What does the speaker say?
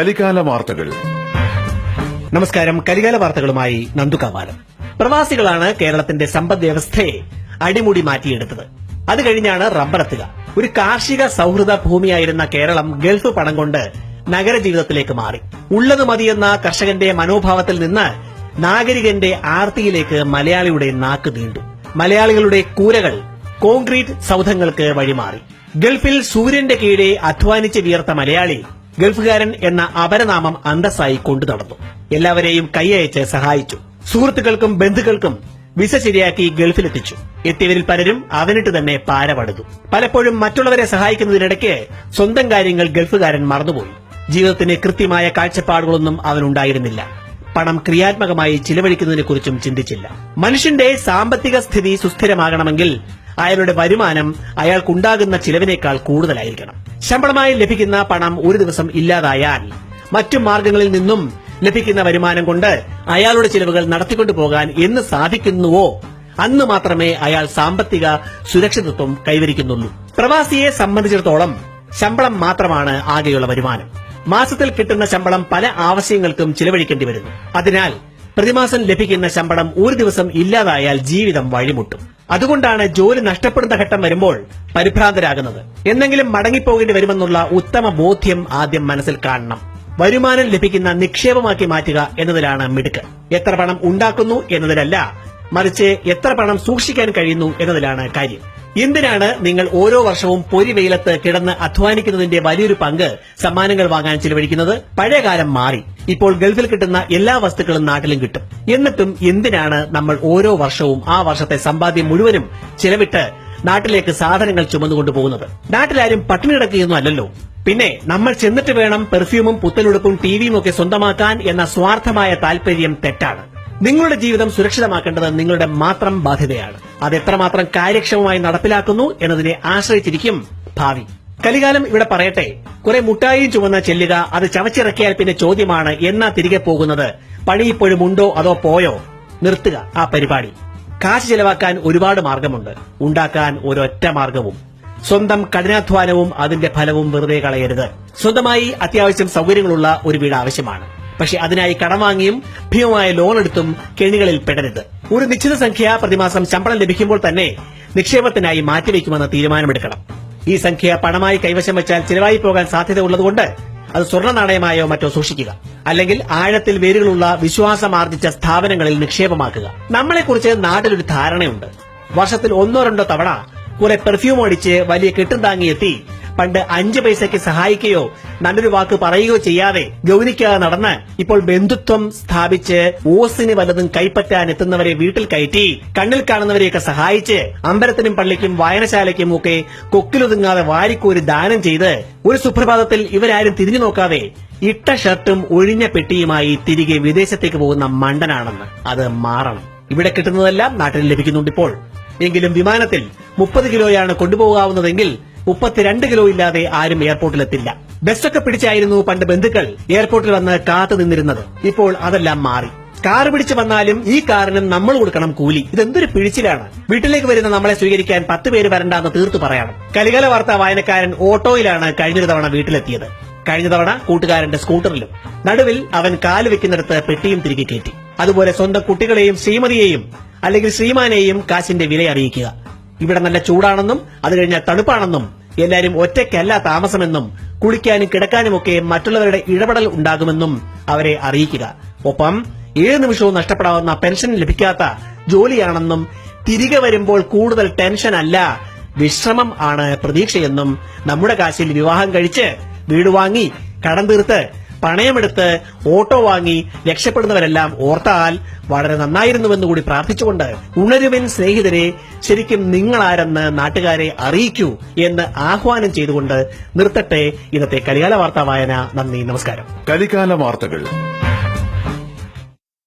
കലികാല വാർത്തകൾ. നമസ്കാരം. കലികാല വാർത്തകളുമായി നന്ദുകാവാലം പ്രവാസികളാണ് കേരളത്തിന്റെ സമ്പദ് വ്യവസ്ഥയെ അടിമുടി മാറ്റിയെടുത്തത്. അത് കഴിഞ്ഞാണ് റബ്ബറെത്തുക ഒരു കാർഷിക സൗഹൃദ ഭൂമിയായിരുന്ന കേരളം ഗൾഫ് പണം കൊണ്ട് നഗര ജീവിതത്തിലേക്ക് മാറി. ഉള്ളത് മതിയെന്ന കർഷകന്റെ മനോഭാവത്തിൽ നിന്ന് നാഗരികന്റെ ആർത്തിയിലേക്ക് മലയാളിയുടെ നാക്ക് നീണ്ടു. മലയാളികളുടെ കൂരകൾ കോൺക്രീറ്റ് സൗധങ്ങൾക്ക് വഴിമാറി. ഗൾഫിൽ സൂര്യന്റെ കീഴെ അധ്വാനിച്ച് വിയർത്ത മലയാളി ഗൾഫുകാരൻ എന്ന അപരനാമം അന്തസ്സായി കൊണ്ടു നടന്നു. എല്ലാവരെയും കൈയയച്ച് സഹായിച്ചു. സുഹൃത്തുക്കൾക്കും ബന്ധുക്കൾക്കും വിസ ശരിയാക്കി ഗൾഫിലെത്തിച്ചു. എത്തിയവരിൽ പലരും അവനിട്ട് തന്നെ പാര പടുതു പലപ്പോഴും മറ്റുള്ളവരെ സഹായിക്കുന്നതിനിടയ്ക്ക് സ്വന്തം കാര്യങ്ങൾ ഗൾഫുകാരൻ മറന്നുപോയി. ജീവിതത്തിന് കൃത്യമായ കാഴ്ചപ്പാടുകളൊന്നും അവനുണ്ടായിരുന്നില്ല. പണം ക്രിയാത്മകമായി ചിലവഴിക്കുന്നതിനെക്കുറിച്ചും ചിന്തിച്ചില്ല. മനുഷ്യന്റെ സാമ്പത്തിക സ്ഥിതി സുസ്ഥിരമാകണമെങ്കിൽ അയാളുടെ വരുമാനം അയാൾക്കുണ്ടാകുന്ന ചിലവിനേക്കാൾ കൂടുതലായിരിക്കണം. ശമ്പളമായി ലഭിക്കുന്ന പണം ഒരു ദിവസം ഇല്ലാതായാൽ മറ്റു മാർഗങ്ങളിൽ നിന്നും ലഭിക്കുന്ന വരുമാനം കൊണ്ട് അയാളുടെ ചിലവുകൾ നടത്തിക്കൊണ്ടു പോകാൻ എന്ന് സാധിക്കുന്നുവോ? അന്ന് മാത്രമേ അയാൾ സാമ്പത്തിക സുരക്ഷിതത്വം കൈവരിക്കുന്നുള്ളൂ. പ്രവാസിയെ സംബന്ധിച്ചിടത്തോളം ശമ്പളം മാത്രമാണ് ആകെയുള്ള വരുമാനം. മാസത്തിൽ കിട്ടുന്ന ശമ്പളം പല ആവശ്യങ്ങൾക്കും ചിലവഴിക്കേണ്ടി വരുന്നു. അതിനാൽ പ്രതിമാസം ലഭിക്കുന്ന ശമ്പളം ഒരു ദിവസം ഇല്ലാതായാൽ ജീവിതം വഴിമുട്ടും. അതുകൊണ്ടാണ് ജോലി നഷ്ടപ്പെടുന്ന ഘട്ടം വരുമ്പോൾ പരിഭ്രാന്തരാകുന്നത്. എന്തെങ്കിലും മടങ്ങിപ്പോകേണ്ടി വരുമെന്നുള്ള ഉത്തമ ബോധ്യം ആദ്യം മനസ്സിൽ കാണണം. വരുമാനം ലഭിക്കുന്ന നിക്ഷേപമാക്കി മാറ്റുക എന്നതിലാണ് മിടുക്ക്. എത്ര പണം ഉണ്ടാക്കുന്നു എന്നതിലല്ല മറിച്ച് എത്ര പണം സൂക്ഷിക്കാൻ കഴിയുന്നു എന്നതിലാണ് കാര്യം. എന്തിനാണ് നിങ്ങൾ ഓരോ വർഷവും പൊരി വെയിലത്ത് കിടന്ന് അധ്വാനിക്കുന്നതിന്റെ വലിയൊരു പങ്ക് സമ്മാനങ്ങൾ വാങ്ങാൻ ചിലവഴിക്കുന്നത്? പഴയകാലം മാറി. ഇപ്പോൾ ഗൾഫിൽ കിട്ടുന്ന എല്ലാ വസ്തുക്കളും നാട്ടിലും കിട്ടും. എന്നിട്ടും എന്തിനാണ് നമ്മൾ ഓരോ വർഷവും ആ വർഷത്തെ സമ്പാദ്യം മുഴുവനും ചിലവിട്ട് നാട്ടിലേക്ക് സാധനങ്ങൾ ചുമന്നുകൊണ്ടു പോകുന്നത്? നാട്ടിലാരും പട്ടിണി കിടക്കുകയൊന്നും അല്ലല്ലോ. പിന്നെ നമ്മൾ ചെന്നിട്ട് വേണം പെർഫ്യൂമും പുത്തലുടുപ്പും ടിവിയും ഒക്കെ സ്വന്തമാക്കാൻ എന്ന സ്വാർത്ഥമായ താൽപര്യം തെറ്റാണ്. നിങ്ങളുടെ ജീവിതം സുരക്ഷിതമാക്കേണ്ടത് നിങ്ങളുടെ മാത്രം ബാധ്യതയാണ്. അത് എത്രമാത്രം കാര്യക്ഷമമായി നടപ്പിലാക്കുന്നു എന്നതിനെ ആശ്രയിച്ചിരിക്കും ഭാവി. കലികാലം ഇവിടെ പറയട്ടെ കുറെ മുട്ടായിയും ചുമന്ന ചെല്ലുക അത് ചവച്ചിറക്കിയാൽ പിന്നെ ചോദ്യമാണ് എന്നാ തിരികെ പോകുന്നത്? പണി ഇപ്പോഴും ഉണ്ടോ അതോ പോയോ? നിർത്തുക ആ പരിപാടി. കാശ് ചെലവാക്കാൻ ഒരുപാട് മാർഗമുണ്ട്. ഉണ്ടാക്കാൻ ഒരൊറ്റ മാർഗവും. സ്വന്തം കഠിനാധ്വാനവും അതിന്റെ ഫലവും വെറുതെ കളയരുത്. സ്വന്തമായി അത്യാവശ്യം സൗകര്യങ്ങളുള്ള ഒരു വീട് ആവശ്യമാണ് പക്ഷെ അതിനായി കടം വാങ്ങിയും ഭീമമായ ലോൺ എടുത്തും കെണികളിൽ പെടരുത്. ഒരു നിശ്ചിത സംഖ്യ പ്രതിമാസം ശമ്പളം ലഭിക്കുമ്പോൾ തന്നെ നിക്ഷേപത്തിനായി മാറ്റിവെക്കുമെന്ന് തീരുമാനമെടുക്കണം. ഈ സംഖ്യ പണമായി കൈവശം വെച്ചാൽ ചിലവായി പോകാൻ സാധ്യത ഉള്ളതുകൊണ്ട് അത് സ്വർണ നാണയമായോ മറ്റോ സൂക്ഷിക്കുക. അല്ലെങ്കിൽ ആഴത്തിൽ വേരുകളുള്ള വിശ്വാസമാർജിച്ച സ്ഥാപനങ്ങളിൽ നിക്ഷേപമാക്കുക. നമ്മളെക്കുറിച്ച് നാട്ടിലൊരു ധാരണയുണ്ട്. വർഷത്തിൽ ഒന്നോ രണ്ടോ തവണ കുറെ പെർഫ്യൂം അടിച്ച് വലിയ കെട്ടും താങ്ങി എത്തി പണ്ട് അഞ്ചു പൈസയ്ക്ക് സഹായിക്കുകയോ നല്ലൊരു വാക്ക് പറയുകയോ ചെയ്യാതെ ഗൗനിക്കാതെ നടന്ന് ഇപ്പോൾ ബന്ധുത്വം സ്ഥാപിച്ച് ഓസിന് വലതും കൈപ്പറ്റാൻ എത്തുന്നവരെ വീട്ടിൽ കയറ്റി കണ്ണിൽ കാണുന്നവരെയൊക്കെ സഹായിച്ച് അമ്പലത്തിനും പള്ളിക്കും വായനശാലയ്ക്കും ഒക്കെ കൊക്കിലൊതുങ്ങാതെ വാരിക്കോരി ദാനം ചെയ്ത് ഒരു സുപ്രഭാതത്തിൽ ഇവരാരും തിരിഞ്ഞു നോക്കാതെ ഇട്ട ഷർട്ടും ഒഴിഞ്ഞ പെട്ടിയുമായി തിരികെ വിദേശത്തേക്ക് പോകുന്ന മണ്ടനാണെന്ന്. അത് മാറണം. ഇവിടെ കിട്ടുന്നതെല്ലാം നാട്ടിൽ ലഭിക്കുന്നുണ്ട് ഇപ്പോൾ. എങ്കിലും വിമാനത്തിൽ മുപ്പത് കിലോയാണ് കൊണ്ടുപോകാവുന്നതെങ്കിൽ മുപ്പത്തിരണ്ട് കിലോ ഇല്ലാതെ ആരും എയർപോർട്ടിലെത്തില്ല. ബസ്സൊക്കെ പിടിച്ചായിരുന്നു പണ്ട് ബന്ധുക്കൾ എയർപോർട്ടിൽ വന്ന് കാത്തു നിന്നിരുന്നത്. ഇപ്പോൾ അതെല്ലാം മാറി. കാർ പിടിച്ചു വന്നാലും ഈ കാറിനും നമ്മൾ കൊടുക്കണം കൂലി. ഇതെന്തൊരു പിഴിച്ചിലാണ്. വീട്ടിലേക്ക് വരുന്ന നമ്മളെ സ്വീകരിക്കാൻ പത്ത് പേര് വരണ്ടെന്ന് തീർത്തു പറയണം. കലികാല വാർത്ത വായനക്കാരൻ ഓട്ടോയിലാണ് കഴിഞ്ഞൊരു തവണ വീട്ടിലെത്തിയത്. കഴിഞ്ഞ തവണ കൂട്ടുകാരന്റെ സ്കൂട്ടറിലും. നടുവിൽ അവൻ കാൽ വെക്കുന്നിടത്ത് പെട്ടിയും തിരികെ കയറ്റി. അതുപോലെ സ്വന്തം കുട്ടികളെയും ശ്രീമതിയെയും അല്ലെങ്കിൽ ശ്രീമാനെയും കാശിന്റെ വില അറിയിക്കുക. ഇവിടെ നല്ല ചൂടാണെന്നും അത് കഴിഞ്ഞാൽ തണുപ്പാണെന്നും എല്ലാരും ഒറ്റയ്ക്കല്ല താമസമെന്നും കുളിക്കാനും കിടക്കാനുമൊക്കെ മറ്റുള്ളവരുടെ ഇടപെടൽ ഉണ്ടാകുമെന്നും അവരെ അറിയിക്കുക. ഒപ്പം ഏഴ് നിമിഷവും നഷ്ടപ്പെടാവുന്ന പെൻഷൻ ലഭിക്കാത്ത ജോലിയാണെന്നും തിരികെ വരുമ്പോൾ കൂടുതൽ ടെൻഷൻ അല്ല വിശ്രമം ആണ് പ്രതീക്ഷയെന്നും നമ്മുടെ കാശിൽ വിവാഹം കഴിച്ച് വീട് വാങ്ങി കടം തീർത്ത് പണയമെടുത്ത് ഓട്ടോ വാങ്ങി രക്ഷപ്പെടുന്നവരെല്ലാം ഓർത്താൽ വളരെ നന്നായിരുന്നുവെന്ന് കൂടി പ്രാർത്ഥിച്ചുകൊണ്ട് ഉണരുവിൻ സ്നേഹിതരെ ശരിക്കും നിങ്ങളാരെന്ന് നാട്ടുകാരെ അറിയിക്കൂ എന്ന് ആഹ്വാനം ചെയ്തുകൊണ്ട് നിർത്തട്ടെ ഇന്നത്തെ കലികാല വാർത്താ വായന. നന്ദി നമസ്കാരം. കലികാല വാർത്തകൾ.